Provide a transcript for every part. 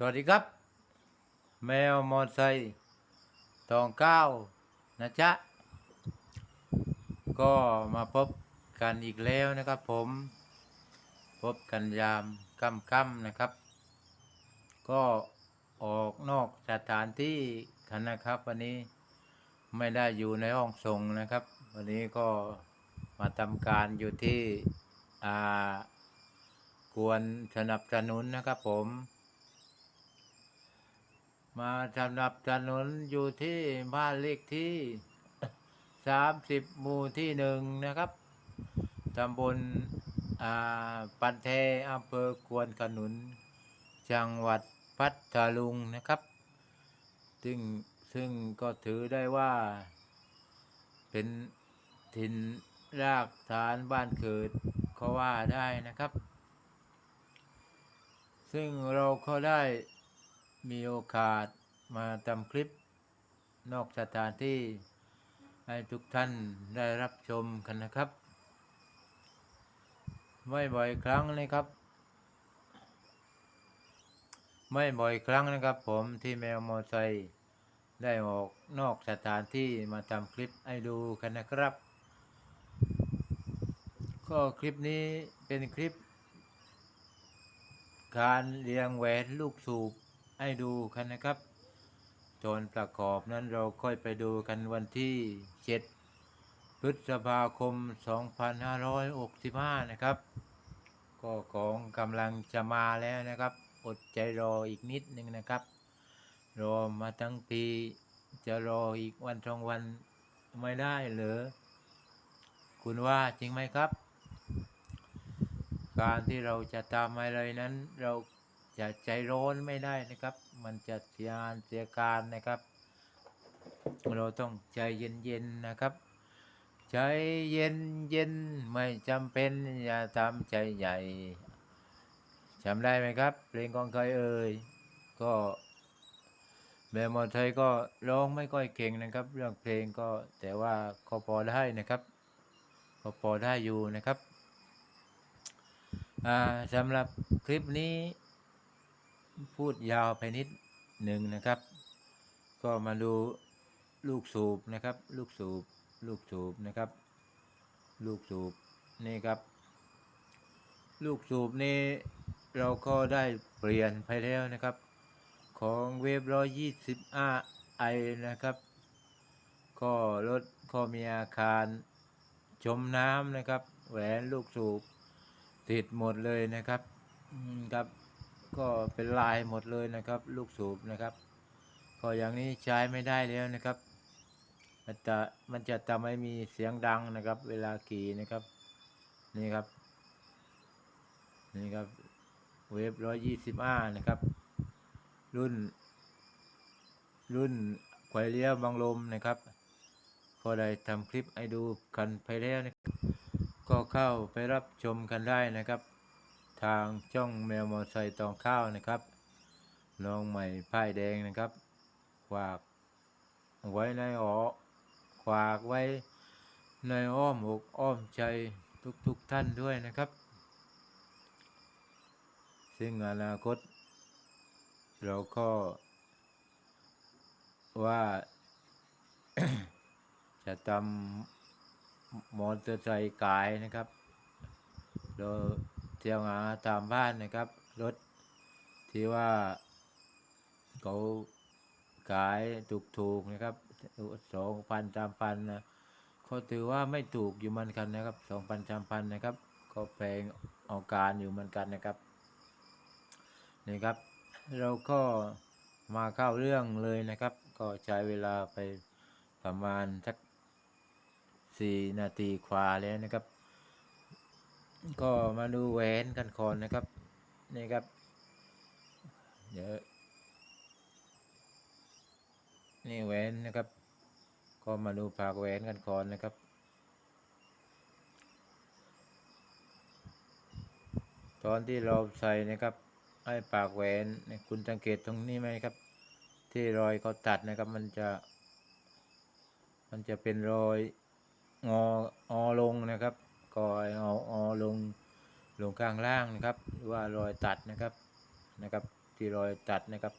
สวัสดีครับ แมวมอไซค์ตองเก้านะจ๊ะ ก็มาพบกันอีกแล้วนะครับผม พบกันยามค่ำๆนะครับ ก็ออกนอกสถานที่กันนะครับ วันนี้ไม่ได้อยู่ในห้องส่งนะครับ วันนี้ก็มาทำการอยู่ที่อ่ากวนสนับสนุนนะครับผม มาสนับสนุนอยู่ที่บ้านเลขที่สามสิบหมู่ที่หนึ่งนะครับตำบลปันเทอำเภอกวนขนุน จังหวัดพัทลุงนะครับ ซึ่งซึ่งก็ถือได้ว่า เป็นถิ่นรากฐานบ้านเกิดก็ว่าได้นะครับ ซึ่งเราก็ได้มีโอกาส มาทำคลิปนอกสถานที่ให้ทุกท่านได้รับชมกันนะครับ ไม่บ่อยครั้งนะครับ ไม่บ่อยครั้งนะครับ ผมที่แมวมอไซค์ได้ออกนอกสถานที่มาทำคลิปให้ดูกันนะครับ ก็คลิปนี้เป็นคลิป การเรียงแหวนลูกสูบให้ดูกันนะครับ ตอนประกอบนั้นเราค่อยไปดูกันวันที่ 7 พฤษภาคม 2565 นะครับ ก็ของกำลังจะมาแล้วนะครับ อดใจรออีกนิดนึงนะครับ รอมาทั้งปีจะรออีกวันสองวันไม่ได้เหรอคุณว่าจริงไหมครับ การที่เราจะทำอะไรนั้น เราจะใจร้อนไม่ได้นะครับ มันจะเสียงานเสียการนะครับ เราต้องใจเย็นๆนะครับ ใจเย็นๆไม่จำเป็นอย่าทำใจใหญ่จำได้ไหมครับ เพลงของใครเอ่ยก็แม่หมอไทยก็ร้องไม่ค่อยเก่งนะครับ เรื่องเพลงก็แต่ว่าก็พอได้นะครับก็พอได้อยู่นะครับสำหรับคลิปนี้ พูดยาวไปนิดหนึ่งนะครับ ก็มาดูลูกสูบนะครับ ลูกสูบ ลูกสูบนะครับ ลูกสูบนี่ครับ ลูกสูบนี้เราก็ได้เปลี่ยนไปแล้วนะครับ ของเวฟร้อยยี่สิบไอนะครับ ก็รถก็มีอาคารจมน้ำนะครับ แหวนลูกสูบติดหมดเลยนะครับอืมครับ ก็เป็นลายหมดเลยนะครับ ลูกสูบนะครับ ก็อย่างนี้ใช้ไม่ได้แล้วนะครับ มันจะมันจะทำให้มีเสียงดังนะครับ เวลาขี่นะครับ นี่ครับ นี่ครับเวฟร้อยยี่สิบห้านะครับ รุ่น รุ่นไขวเลี้ยวบังลมนะครับก็ได้ทำคลิปให้ดูกันไปแล้วนะครับก็เข้าไปรับชมกันได้นะครับ ทางช่องแมวมอไซค์ตองข้าวนะครับน้องใหม่ป้ายแดงนะครับฝากไว้ในอ้อฝากไว้ในอ้อมอกอ้อมใจทุกๆทท่านด้วยนะครับ ซึ่งอนาคต เราก็ว่าจะทำมอเตอร์ไซค์กายนะครับเรา เที่ยวหาตามบ้านนะครับ รถที่ว่าเขาขายถูกๆนะครับสองพันสามพันนะเขาถือว่าไม่ถูกอยู่มือนกันนะครับสองพันสามพันนะครับ ก็แพงเอาการอยู่มือนกันนะครับนี่ครับ เราก็มาเข้าเรื่องเลยนะครับ ก็ใช้เวลาไปประมาณสักสี่นาทีกว่าแล้วนะครับ ก็มาดูแหวนกันก่อนนะครับ นี่ครับ เดี๋ยว นี่แหวนนะครับ ก็มาดูปากแหวนกันก่อนนะครับตอนที่เราใส่นะครับให้ปากแหวนคุณสังเกตตรงนี้ไหมครับ ที่รอยเขาตัดนะครับ มันจะ มันจะเป็นรอยงอออลงนะครับ ก็เอาออลงลงข้างล่างนะครับหรือว่ารอยตัดนะครับนะครับ ที่รอยตัดนะครับ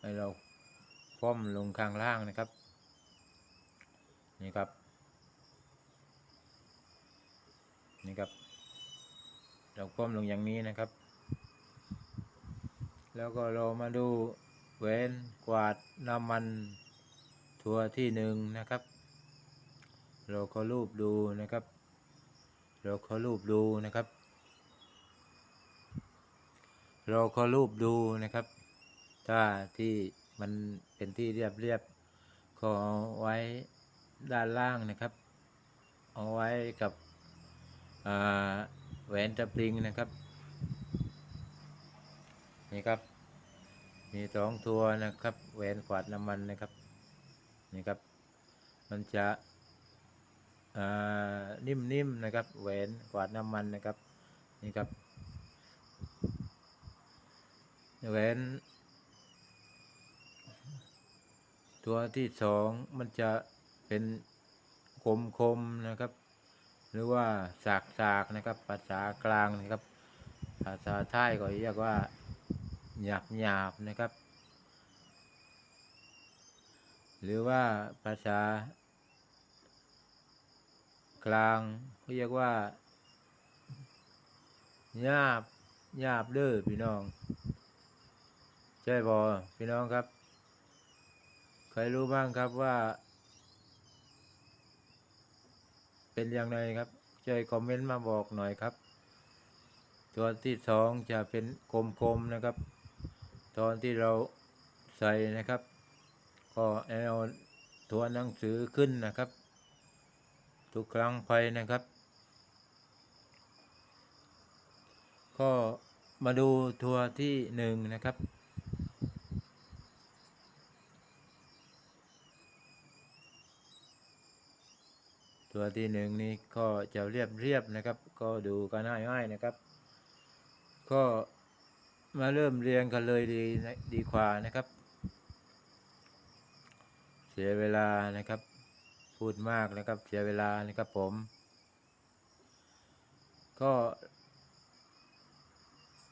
ให้เราคว่ำลงข้างล่างนะครับนี่ครับนี่ครับเราคว่ำลงอย่างนี้นะครับ แล้วก็เรามาดูเว้นกวาดน้ำมันตัวที่หนึ่งนะครับ เราก็รูปดูนะครับ เราก็รูปดูนะครับ เราก็รูปดูนะครับ ถ้าที่มันเป็นที่เรียบเรียบๆก็เอไว้ด้านล่างนะครับ เอาไว้กับแหวนตะปริงนะครับ นี่ครับ มีสองตัวนะครับ แหวนกวาดน้ำมันนะครับ นี่ครับ มันจะ นิ่มๆนะครับแหวนกวาดน้ำมันนะครับนี่ครับแหวนตัวที่สองมันจะเป็นคมคมนะครับ หรือว่าสากสากนะครับภาษากลางนะครับ ภาษาไทยก็เรียกว่าหยาบหยาบนะครับ หรือว่าภาษา กลางเรียกว่าหยาบหยาบเด้อพี่น้อง ใช่บอพี่น้องครับ ใครรู้บ้างครับว่า เป็นอย่างไรครับช่วยคอมเมนต์มาบอกหน่อยครับตัวที่สองจะเป็นกลมๆนะครับ ตอนที่เราใส่นะครับ ก็เอาตัวหนังสือขึ้นนะครับ ทุกครั้งไปนะครับ ก็มาดูตัวร์ที่หนึ่งนะครับตัวที่หนึ่งนี้ก็จะเรียบเรียบๆนะครับ ก็ดูกันง่ายๆนะครับ ก็มาเริ่มเรียงกันเลยดีดีกว่านะครับ เสียเวลานะครับ พูดมากนะครับเสียเวลานะครับผม ก็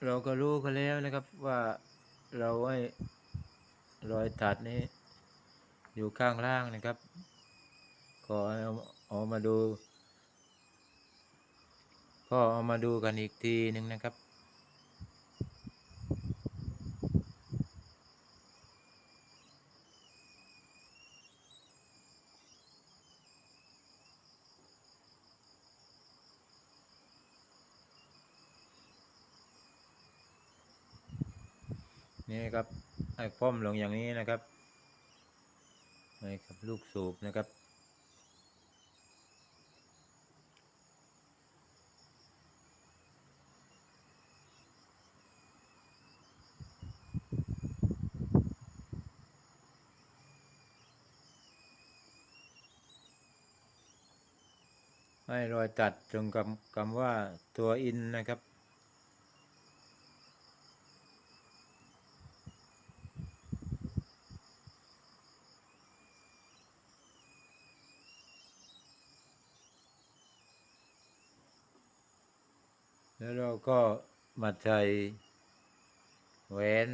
เราก็รู้กันแล้วนะครับว่าเราให้รอยตัดนี้ อยู่ข้างล่างนะครับ ก็เอาเอามาดู ก็เอามาดูกันอีกทีหนึ่งนะครับ นี่ครับ ไอ้อมลงอย่างนี้นะครับนี่ครับลูกสูบนะครับ ให้รอยตัดตรงกับคำว่าตัวอินนะครับ แล้วเรา ก็มาใส่แหวน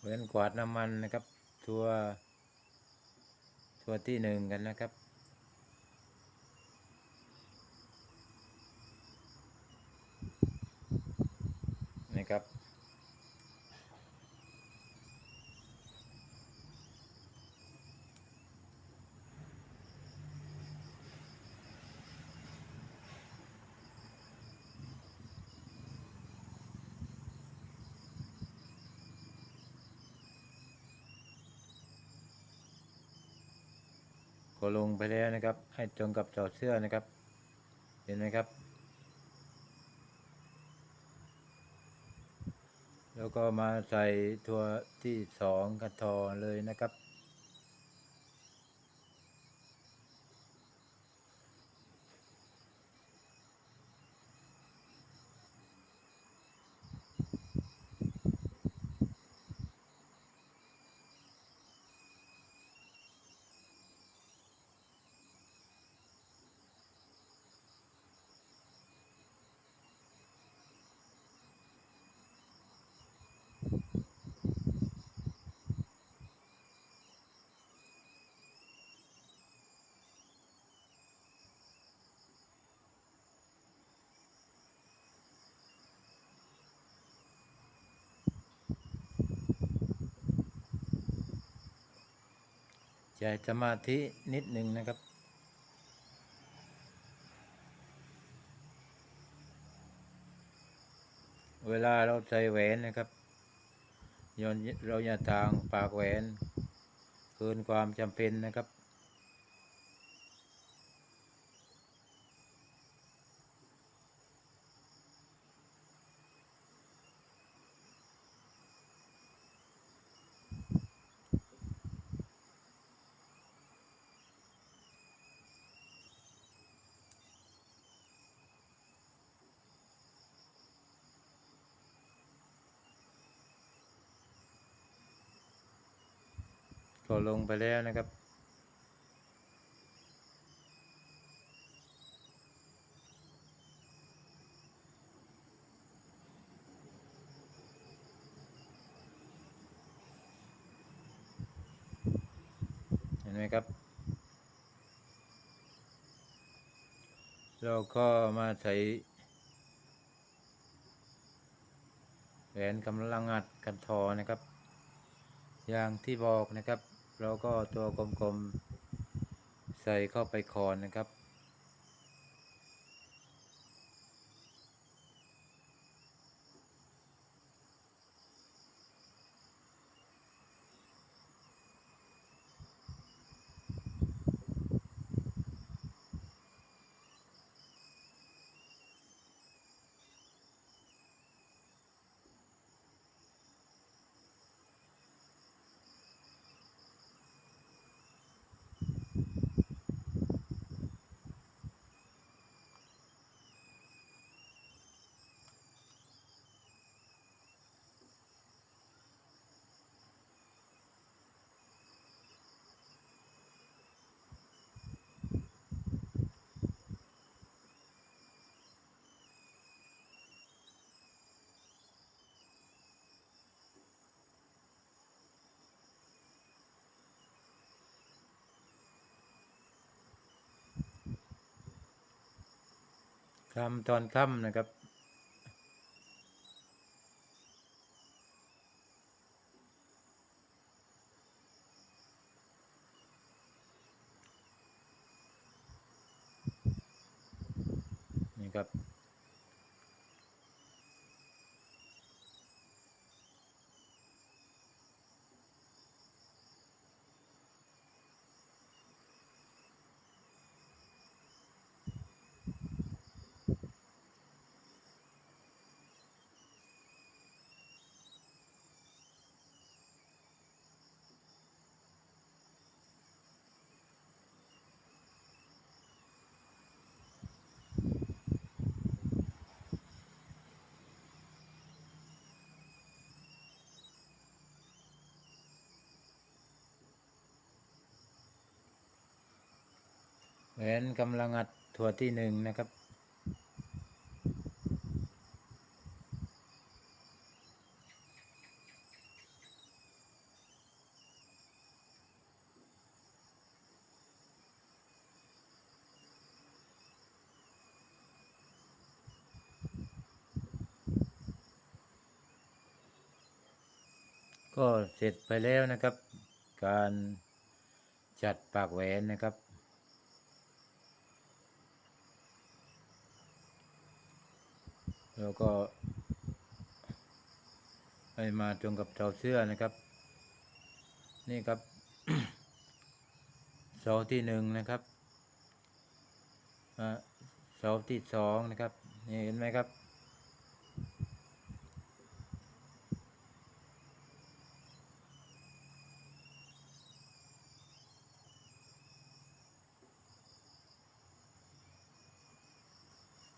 แหวนกวาดน้ำมันนะครับ ตัว ตัวที่หนึ่งกันนะครับ ก็ลง ไปแล้วนะครับ ให้ตรงกับจอดเสื้อนะครับ เห็นไหมครับ แล้วก็มาใส่ทัวที่สองกระทอเลยนะครับ ช้สมาธินิดหนึ่งนะครับ เวลาเราใส่แหวนนะครับยนเราอย่าทางปากแหวน เกินความจำเป็นนะครับ ก็ลงไปแล้วนะครับ เห็นไหมครับ เราก็มาใส่แหวนกำลังอัดกันทอนะครับ อย่างที่บอกนะครับ เราก็ตัวกลมๆ ใส่เข้าไปคอนนะครับ คำตอนค่ำนะครับ นี่ครับ แหวนกำลังอัดถั่วที่หนึ่งนะครับก็เสร็จไปแล้วนะครับ การจัดปากแหวนนะครับ แล้วก็ให้มาตรงกับเสาเสื้อนะครับ นี่ครับเสาที่หนึ่งนะครับเสาที่สองนะครับนี่เห็นไหมครับ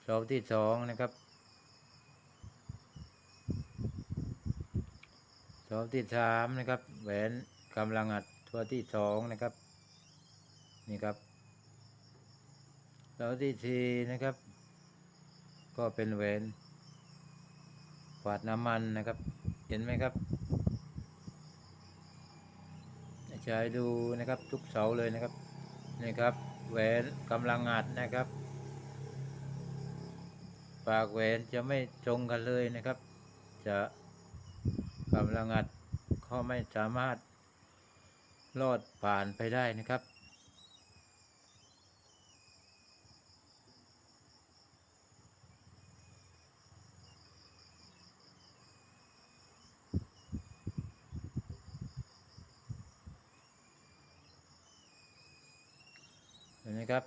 เสาที่สองนะครับ เสาที่สามนะครับ แหวนกำลังอัดตัวที่สองนะครับ นี่ครับเสาที่สี่นะครับ ก็เป็นแหวนฝาดน้ำมันนะครับ เห็นไหมครับใช้ดูนะครับทุกเสาเลยนะครับนี่ครับแหวนกำลังอัดนะครับ ปากแหวนจะไม่ตรงกันเลยนะครับ จะ กำลังอัดเขาไม่สามารถรอดผ่านไปได้นะครับ เห็นไหมครับ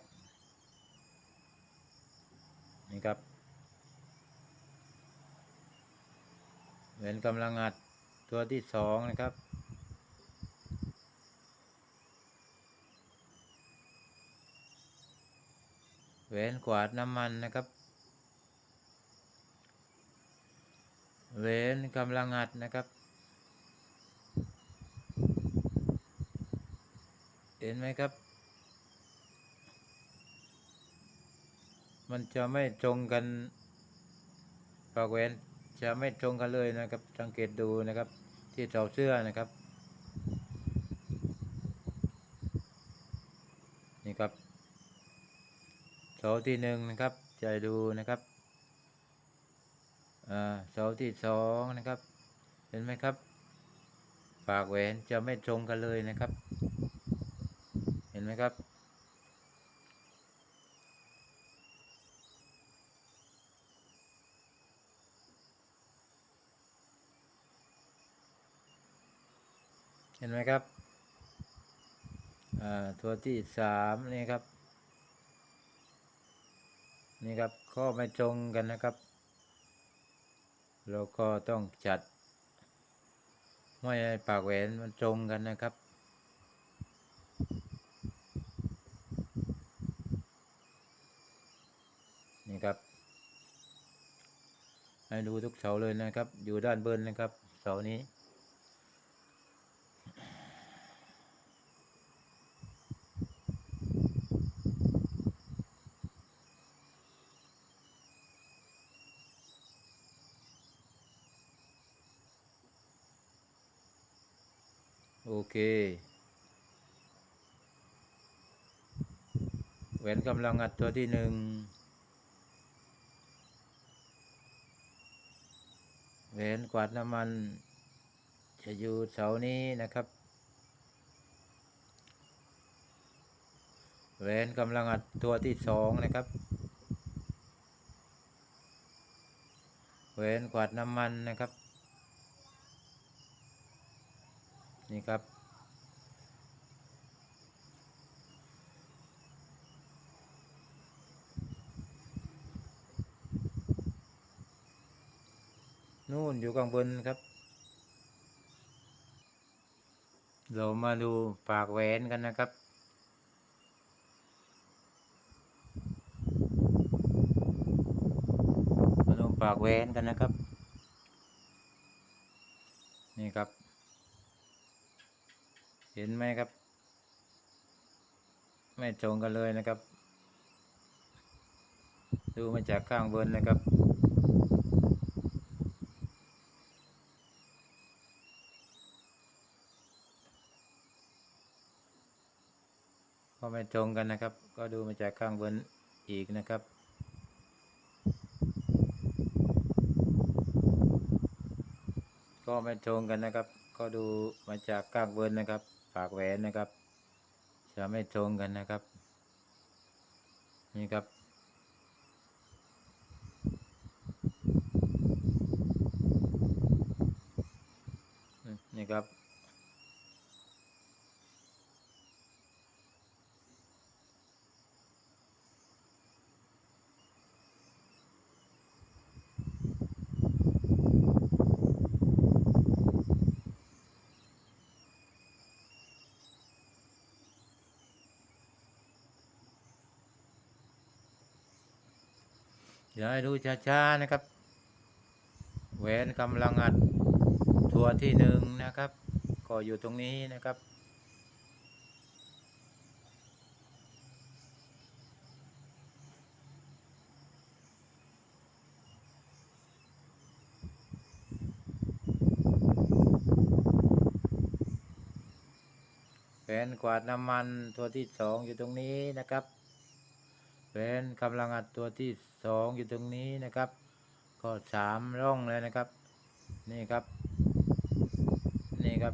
นี่ครับ เหมือนกำลังอัด ตัวที่สองนะครับ แหวนกวาดน้ำมันนะครับเวนกำลังอัดนะครับ เห็นไหมครับ มันจะไม่ตรงกันปากแหวนจะไม่ตรงกันเลยนะครับ สังเกตดูนะครับ ที่เสาเสื้อนะครับ นี่ครับเสาที่หนึ่งนะครับใจดูนะครับอ่าเสาที่สองนะครับ เห็นไหมครับ ปากแหวนจะไม่ตรงกันเลยนะครับ เห็นไหมครับ เห็นไหมครับตัวที่สามนี่ครับ นี่ครับก็ไม่ตรงกันนะครับ เราก็ต้องจัด ไม่ให้ปากแหวนมันตรงกันนะครับนี่ครับ ให้ดูทุกเสาเลยนะครับ อยู่ด้านบนนะครับ เสานี้ โอเค แหวน กำลังอัดตัวที่หนึ่งแหวนกวาดน้ำมัน จะอยู่เสานี้นะครับแหวนกำลังอัดตัวที่สองนะครับแหวนกวาดน้ำมันนะครับ นี่ครับ นู่นอยู่ข้างบนครับ เรามาดูปากแหวนกันนะครับ มาดูปากแหวนกันนะครับ นี่ครับ เห็นไหมครับ ไม่ตรงกันเลยนะครับ ดูมาจากข้างบนนะครับ ไม่ตรงกันนะครับ ก็ดูมาจากข้างบนอีกนะครับก็ไม่ตรงกันนะครับ ก็ดูมาจากข้างบนนะครับ ปากแหวนนะครับ จะไม่ตรงกันนะครับ นี่ครับ นี่ครับ ดี๋ยวให้ดูช้าๆนะครับแหวนกำลังอัดตัวที่หนึ่งนะครับ ก็อยู่ตรงนี้นะครับ แหวนกวาดน้ำมันตัวที่สองอยู่ตรงนี้นะครับ แหวนกำลังอัดตัวที่สองอยู่ตรงนี้นะครับ ก็สามร่องเลยนะครับ นี่ครับ นี่ครับ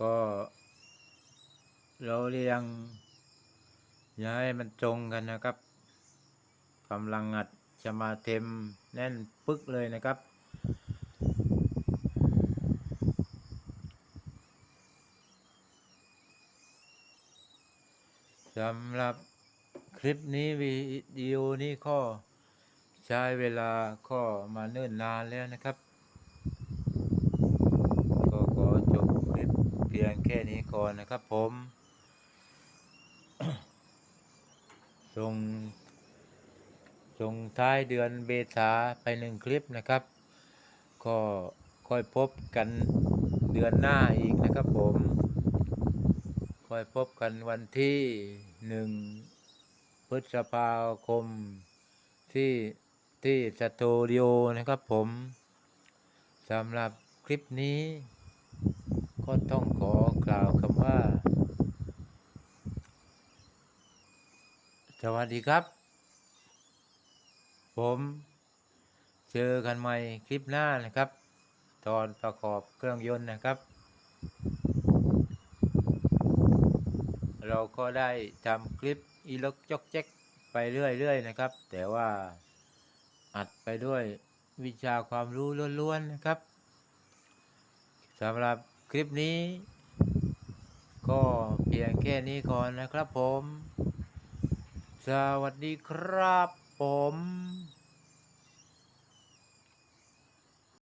ก็เราเรียงอย่าให้มันตรงกันนะครับกำลังอัดจะมาเต็มแน่นปึ๊กเลยนะครับ สำหรับคลิปนี้วิดีโอนี้ก็ใช้เวลาก็มาเนิ่นนานแล้วนะครับ ก็ขอจบคลิปเพียงแค่นี้ก่อนนะครับผมส่งส่งท้ายเดือนเบษาไปหนึ่งคลิปนะครับ ก็ค่อยพบกันเดือนหน้าอีกนะครับผม อยพบกันวันที่หนึ่งพฤษภาคมที่ที่สตูดิโอนะครับผมสำหรับคลิปนี้ ก็ต้องขอกล่าวคำว่า สวัสดีครับ ผมเจอกันใหม่คลิปหน้านะครับ ตอนประกอบเครื่องยนต์นะครับ เราก็ได้ทำคลิปอีล็อกจอกแจ๊กไปเรื่อยๆนะครับ แต่ว่าอัดไปด้วยวิชาความรู้ล้วนๆนะครับสำหรับคลิปนี้ ก็เพียงแค่นี้ก่อนนะครับผม สวัสดีครับผม